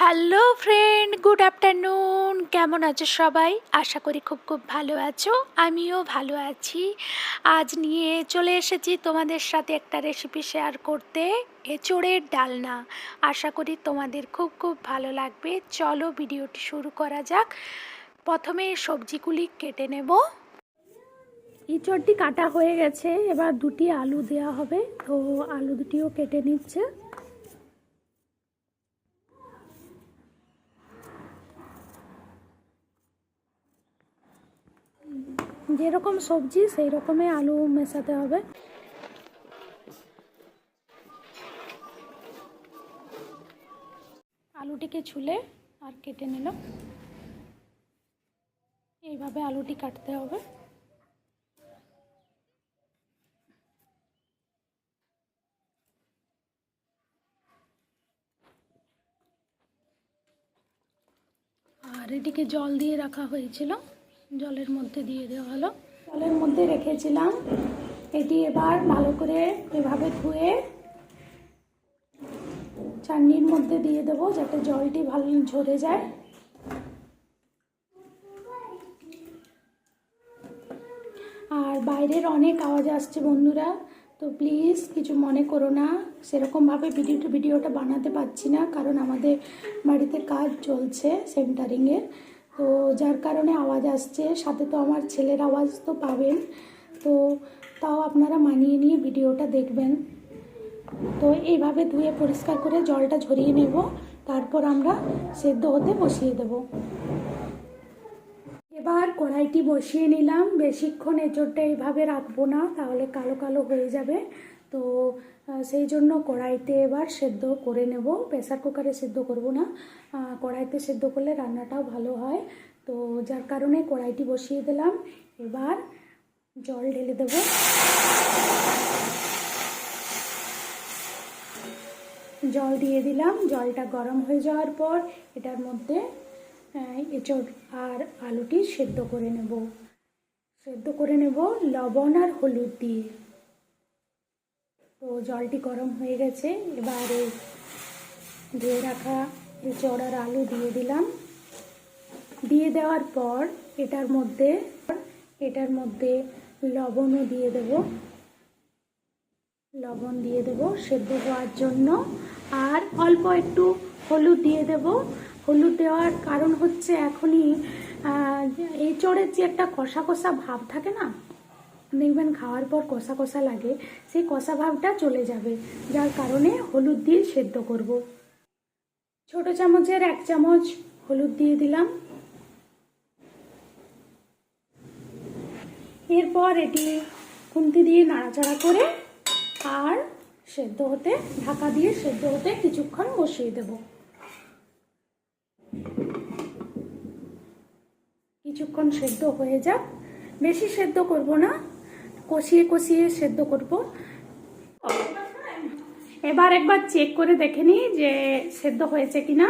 Hello friend, good afternoon. কেমন আছো সবাই? আশা করি খুব খুব ভালো আছো। আমিও ভালো আছি। আজ নিয়ে চলে এসেছি তোমাদের সাথে একটা রেসিপি শেয়ার করতে, এঁচোড়ের ডালনা। আশা করি তোমাদের খুব খুব ভালো লাগবে। চলো ভিডিওটি শুরু করা যাক। প্রথমে সবজিগুলি কেটে নেব। ইঁচড়টি কাটা হয়ে গেছে। এবার দুটি আলু দেওয়া হবে। তো আলু দুটিও কেটে নিচ্ছে। যেরকম সবজি সেই রকমই আলু মেশাতে হবে। আলুটিকে ছুলে আর কেটে নিল এইভাবে আলুটি কাটতে হবে। আর এটিকে জল দিয়ে রাখা হয়েছিল। জলের মধ্যে দিয়ে দেওয়া হলো। জলের মধ্যে রেখেছিলাম। এটি এবার ভালো করে এভাবে ধুয়ে চাটনির মধ্যে দিয়ে দেবো যাতে জলটি ভালো ঝরে যায়। আর বাইরের অনেক আওয়াজ আসছে বন্ধুরা, তো প্লিজ কিছু মনে করো না। সেরকমভাবে ভিডিওটা ভিডিওটা বানাতে পারছি না, কারণ আমাদের বাড়িতে কাজ চলছে সেন্টারিংয়ের। তো যার কারণে আওয়াজ আসছে। সাথে তো আমার ছেলের আওয়াজ তো পাবেন। তো তাও আপনারা মানিয়ে নিয়ে ভিডিওটা দেখবেন। তো এইভাবে ধুয়ে পরিষ্কার করে জলটা ঝরিয়ে নেব। তারপর আমরা সেদ্ধ হতে বসিয়ে দেব। এবার কড়াইটি বসিয়ে নিলাম। বেশিক্ষণ এঁচড়টা এইভাবে রাখব না, তাহলে কালো কালো হয়ে যাবে। তো সেই জন্য কড়াইতে এবার সেদ্ধ করে নেব। প্রেসার কুকারে সেদ্ধ করব না। কড়াইতে সেদ্ধ করলে রান্নাটাও ভালো হয়। তো যার কারণে কড়াইটি বসিয়ে দিলাম। এবার জল ঢেলে দেব। জল দিয়ে দিলাম। জলটা গরম হয়ে যাওয়ার পর এটার মধ্যে এঁচড় আর আলুটি সেদ্ধ করে নেব। সেদ্ধ করে নেব লবণ আর হলুদ দিয়ে। তো জলটি গরম হয়ে গেছে। এবারে ধুয়ে রাখা এঁচড় আর আলু দিয়ে দিলাম। দিয়ে দেওয়ার পর এটার মধ্যে এটার মধ্যে লবণও দিয়ে দেব। লবণ দিয়ে দেব সেদ্ধ হওয়ার জন্য। আর অল্প একটু হলুদ দিয়ে দেব। হলুদ দেওয়ার কারণ হচ্ছে এখনই এই চড়ের যে একটা কষা কষা ভাব থাকে না দেখবেন খাওয়ার পর কষা কষা লাগে, সেই কষা ভাবটা চলে যাবে। যার কারণে হলুদ দিয়ে সেদ্ধ করব। ছোট চামচের এক চামচ হলুদ দিয়ে দিলাম। এরপর এটি খুন্তি দিয়ে নাড়াচাড়া করে আর সেদ্ধ হতে, ঢাকা দিয়ে সেদ্ধ হতে কিছুক্ষণ বসিয়ে দেব। কিছুক্ষণ সেদ্ধ হয়ে যাক। বেশি সেদ্ধ করব না। কষিয়ে কষিয়ে সেদ্ধ করব। এবার একবার চেক করে দেখে নিই যে সেদ্ধ হয়েছে কিনা।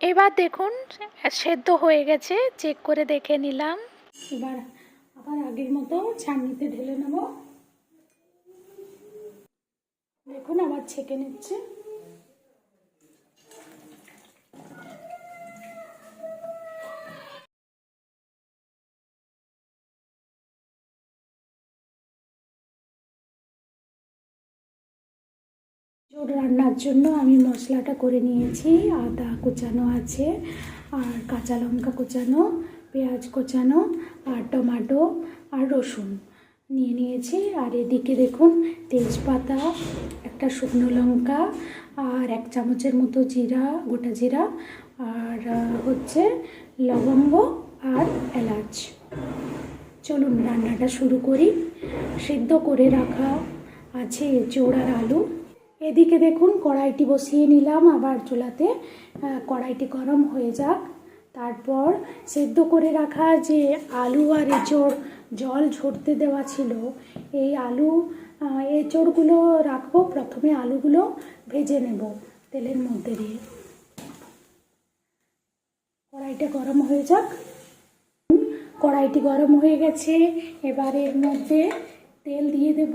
এবার দেখুন সেদ্ধ হয়ে গেছে চেক করে দেখে নিলাম। এবার আবার আগের মতো ছাঁকনিতে ঢেলে নেব। দেখুন আবার ছেঁকে নিচ্ছে। রান্নার জন্য আমি মশলাটা করে নিয়েছি, আদা কুচানো আছে, আর কাঁচা লঙ্কা কুচানো, পেঁয়াজ কুচানো, আর টমাটো, আর রসুন নিয়ে নিয়েছি। আর এদিকে দেখুন, তেজপাতা, একটা শুকনো লঙ্কা, আর এক চামচের মতো জিরা, গোটা জিরা, আর হচ্ছে লবঙ্গ আর এলাচ। চলুন রান্নাটা শুরু করি। সিদ্ধ করে রাখা আছে এঁচোড় আর আলু। এদিকে দেখুন, কড়াইটি বসিয়ে নিলাম। আবার চুলাতে কড়াইটি গরম হয়ে যাক। তারপর সেদ্ধ করে রাখা যে আলু আর এঁচোড় জল ঝরতে দেওয়া ছিল, এই আলু এঁচোড়গুলো রাখব। প্রথমে আলুগুলো ভেজে নেব তেলের মধ্যে দিয়ে। কড়াইটা গরম হয়ে যাক। কড়াইটি গরম হয়ে গেছে। এবার এর মধ্যে তেল দিয়ে দেব।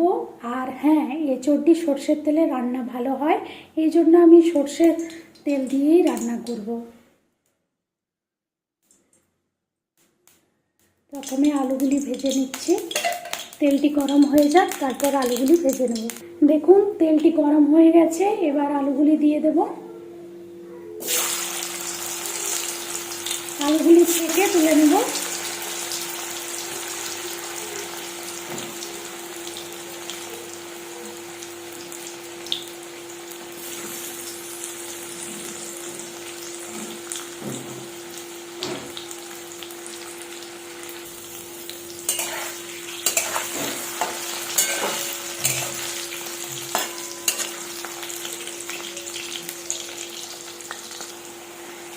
আর হ্যাঁ এঁচড়টি সর্ষের তেলে রান্না ভালো হয়। এই জন্য আমি সর্ষের তেল দিয়েই রান্না করব। প্রথমে আলুগুলি ভেজে নিচ্ছি। তেলটি গরম হয়ে যাক, তারপর আলুগুলি ভেজে নেব। দেখুন, তেলটি গরম হয়ে গেছে, এবার আলুগুলি দিয়ে দেব। আলুগুলি থেকে তুলে নেব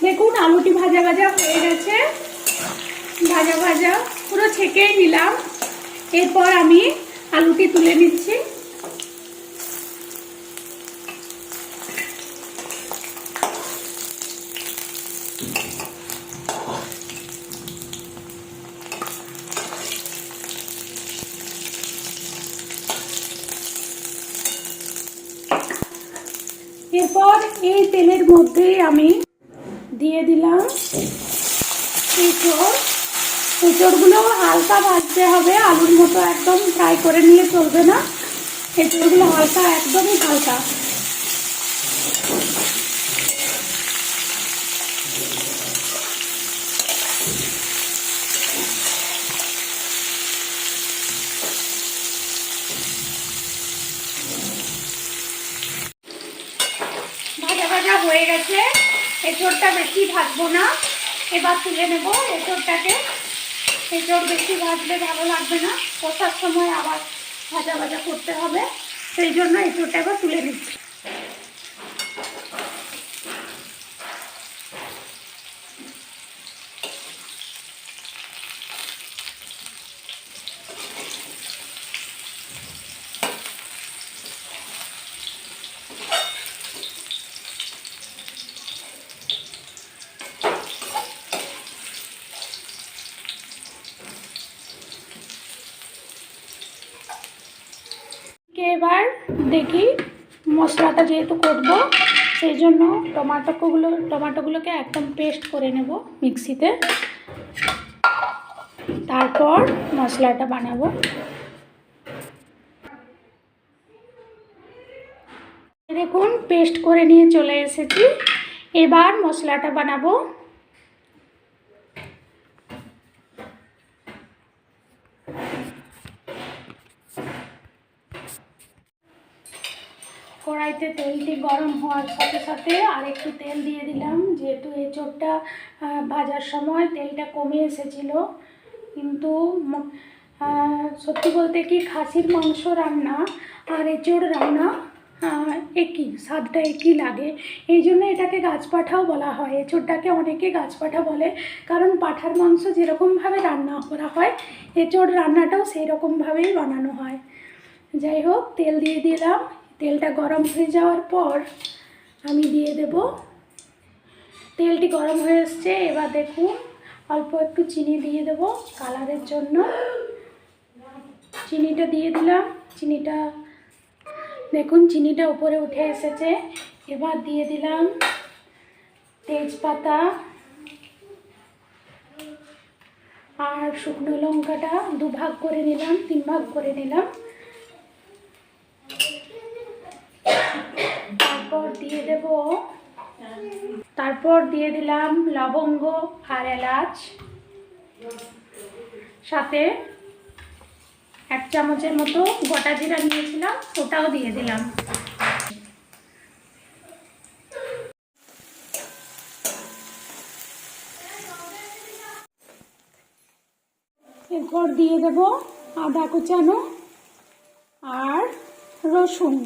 দেখুন আলুটি ভাজা ভাজা হয়ে গেছে ভাজা ভাজা পুরো ছেঁকেই নিলাম। এরপর আমি আলুটি তুলে নিচ্ছি। এরপর এই তেলের মধ্যেই আমি দিয়ে দিলাম এঁচড় এঁচড়গুলো হালকা ভাজতে হবে, আলুর মতো একদম ফ্রাই করে নিলে চলবে না। এঁচড়গুলো হালকা, একদমই হালকা। ভাজা ভাজা হয়ে গেছে। এঁচড়টা বেশি ভাজবো না। এবার তুলে নেব এঁচড়টাকে। এঁচড় বেশি ভাজলে ভালো লাগবে না। কষার সময় আবার ভাজা ভাজা করতে হবে। সেই জন্য এঁচড়টা তুলে নিচ্ছি। এবার দেখি মশলাটা যেহেতু করব, সেই জন্য টমাটোগুলো, টমাটোগুলোকে একদম পেস্ট করে নেব মিক্সিতে। তারপর মশলাটা বানাবো। দেখুন পেস্ট করে নিয়ে চলে এসেছি। এবার মশলাটা বানাবো। কড়াইতে তেলটি গরম হওয়ার সাথে সাথে আর একটু তেল দিয়ে দিলাম। যেহেতু এঁচোড়টা ভাজার সময় তেলটা কমে এসেছিল। কিন্তু সত্যি বলতে কি খাসির মাংস রান্না আর এঁচোড় রান্না একই, স্বাদটা একই লাগে। এই জন্য এটাকে গাছপাঠাও বলা হয়। এঁচোড়টাকে অনেকে গাছপাঠা বলে। কারণ পাঠার মাংস যেরকমভাবে রান্না করা হয় এঁচোড় রান্নাটাও সেই রকমভাবেই বানানো হয়। যাই হোক, তেল দিয়ে দিলাম। তেলটা গরম হয়ে যাওয়ার পর আমি দিয়ে দেব। তেলটি গরম হয়ে এসছে, এবার দেখুন, অল্প একটু চিনি দিয়ে দেব কালারের জন্য। চিনিটা দিয়ে দিলাম, চিনিটা, দেখুন, চিনিটা উপরে উঠে এসেছে। এবার দিয়ে দিলাম তেজপাতা আর শুকনো লঙ্কাটা দু ভাগ করে নিলাম তিন ভাগ করে নিলাম তারপর দিয়ে দেব তারপর দিয়ে দিলাম লবঙ্গ আর এলাচ। সাথে এক চামচের মতো গোটা জিরা নিয়েছিলাম, ওটাও দিয়ে দিলাম। এরপর দিয়ে দেব আদা কুচানো আর রসুন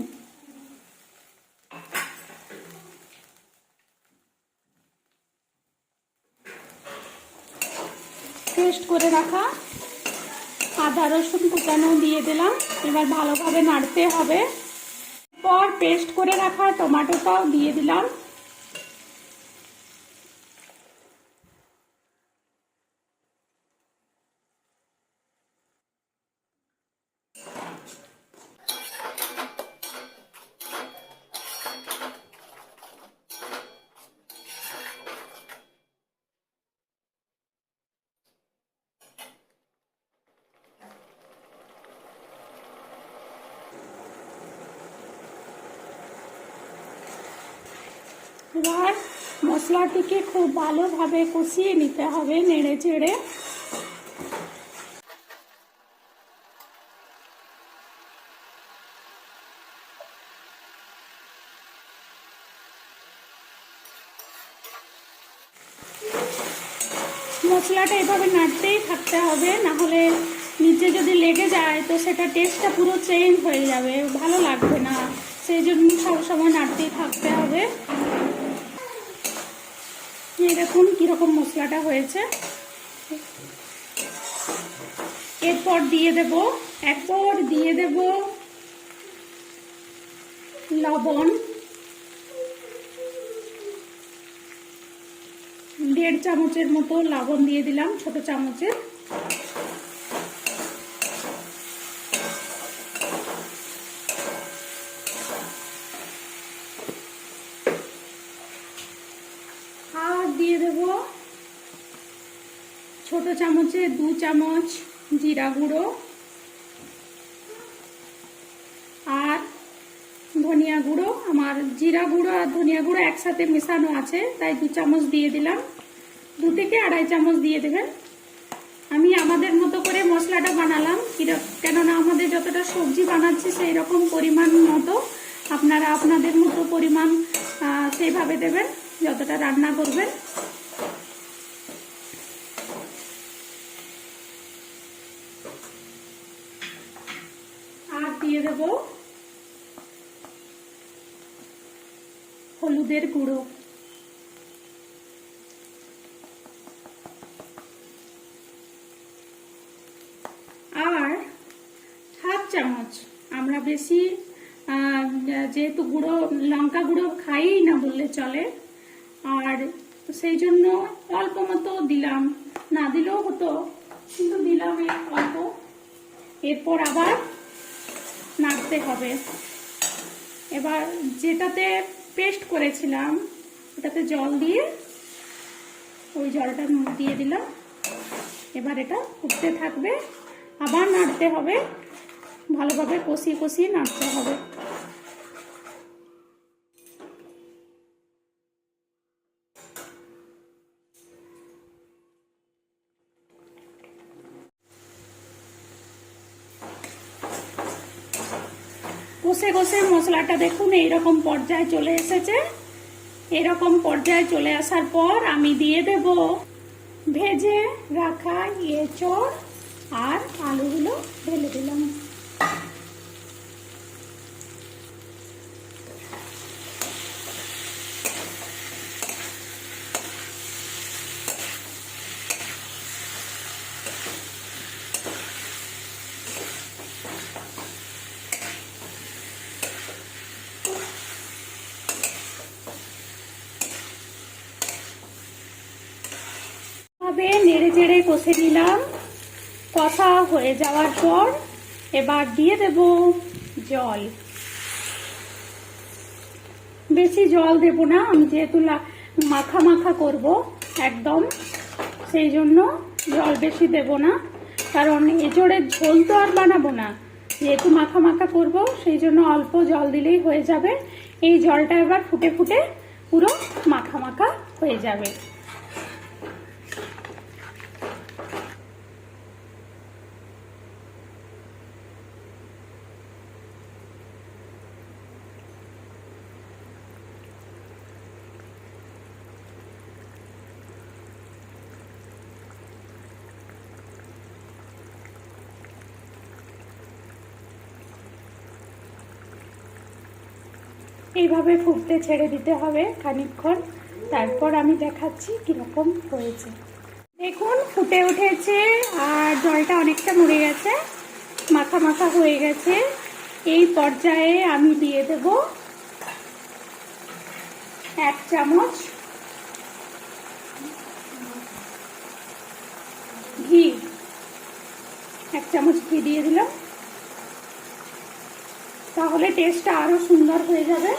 পেস্ট করে রাখা। আদা রসুন কুচানো দিয়ে দিলাম। এবার ভালোভাবে নাড়তে হবে। পর পেস্ট করে রাখা টমাটোটাও দিয়ে দিলাম। এবার মশলাটিকে খুব ভালোভাবে কষিয়ে নিতে হবে নেড়ে চেড়ে। মশলাটা এভাবে নাড়তেই থাকতে হবে, না হলে নিচে যদি লেগে যায় তো সেটা টেস্টটা পুরো চেঞ্জ হয়ে যাবে, ভালো লাগবে না। সেই জন্য সবসময় নাড়তেই থাকতে হবে। দেখুন কীরকম মশলাটা হয়েছে। এরপর দিয়ে দেব এরপর দিয়ে দেব লবণ। দেড় চামচের মতো লবণ দিয়ে দিলাম, ছোট চামচের আর দিয়ে দেব। ছোট চামচে দু চামচ জিরা গুঁড়ো আর ধনিয়া গুঁড়ো। আমার জিরা গুঁড়ো আর ধনিয়া গুঁড়ো একসাথে মেশানো আছে, তাই দু চামচ দিয়ে দিলাম। দু থেকে আড়াই চামচ দিয়ে দেবেন। আমি আমাদের মতো করে মশলাটা বানালাম। কেননা আমাদের যতটা সবজি বানাচ্ছি সেই রকম পরিমাণ মতো। আপনারা আপনাদের মতো পরিমাণ সেইভাবে দেবেন। যতটা রান্না করবেন আর দিয়ে দেব হলুদের গুঁড়ো। আর হাফ চামচ, আমরা বেশি যেহেতু গুঁড়ো, লঙ্কা গুঁড়ো খাই না বললে চলে সেই জন্য অল্প মতো দিলাম। না দিলেও হতো, কিন্তু দিলাম অল্প। এরপর আবার নাড়তে হবে। এবার যেটাতে পেস্ট করেছিলাম এটাতে জল দিয়ে ওই জলটা দিয়ে দিলাম। এবার এটা ফুটতে থাকবে। আবার নাড়তে হবে। ভালোভাবে কষিয়ে কষিয়ে নাড়তে হবে। কষে কষে মশলাটা দেখুন, এইরকম পর্যায়ে চলে এসেছে। এরকম পর্যায়ে চলে আসার পর আমি দিয়ে দেব ভেজে রাখা এঁচড় আর আলুগুলো ঢেলে দিলাম ভাবে নেড়ে চেড়ে কষে নিলাম। কষা হয়ে যাওয়ার পর এবার দিয়ে দেব জল। বেশি জল দেব না, আমি যেহেতু মাখা মাখা করব একদম, সেই জন্য জল বেশি দেব না। কারণ এঁচড়ের ঝোল তো আর বানাবো না। যেহেতু মাখা মাখা করব, সেই জন্য অল্প জল দিলেই হয়ে যাবে। এই জলটা এবার ফুটে ফুটে পুরো মাখা মাখা হয়ে যাবে। এইভাবে ফুটতে ছেড়ে দিতে হবে খানিকক্ষণ। তারপর আমি দেখাচ্ছি কীরকম হয়েছে। দেখুন, ফুটে উঠেছে আর জলটা অনেকটা মরে গেছে, মাখা মাখা হয়ে গেছে। এই পর্যায়ে আমি দিয়ে দেব এক চামচ ঘি। এক চামচ ঘি দিয়ে দিলাম। তাহলে টেস্টটা আরও সুন্দর হয়ে যাবে।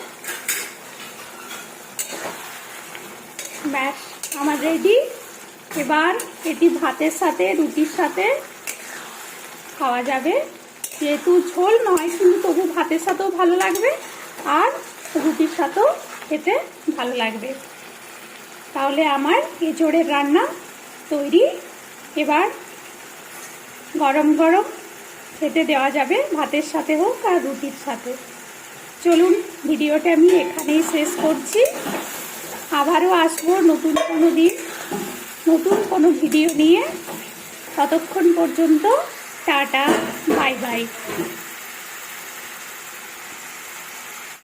ব্যাস, আমার রেডি এবার এটি ভাতের সাথে, রুটির সাথে খাওয়া যাবে। যেহেতু ঝোল নয়, কিন্তু তবু ভাতের সাথেও ভালো লাগবে আর রুটির সাথেও খেতে ভালো লাগবে। তাহলে আমার এঁচোড়ের রান্না তৈরি। এবার গরম গরম খেতে দেওয়া যাবে, ভাতের সাথে হোক আর রুটির সাথে। চলুন, ভিডিওটা আমি এখানেই শেষ করছি। আবারও আসব নতুন কোনো দিন নতুন কোনো ভিডিও নিয়ে। ততক্ষণ পর্যন্ত টাটা বাই বাই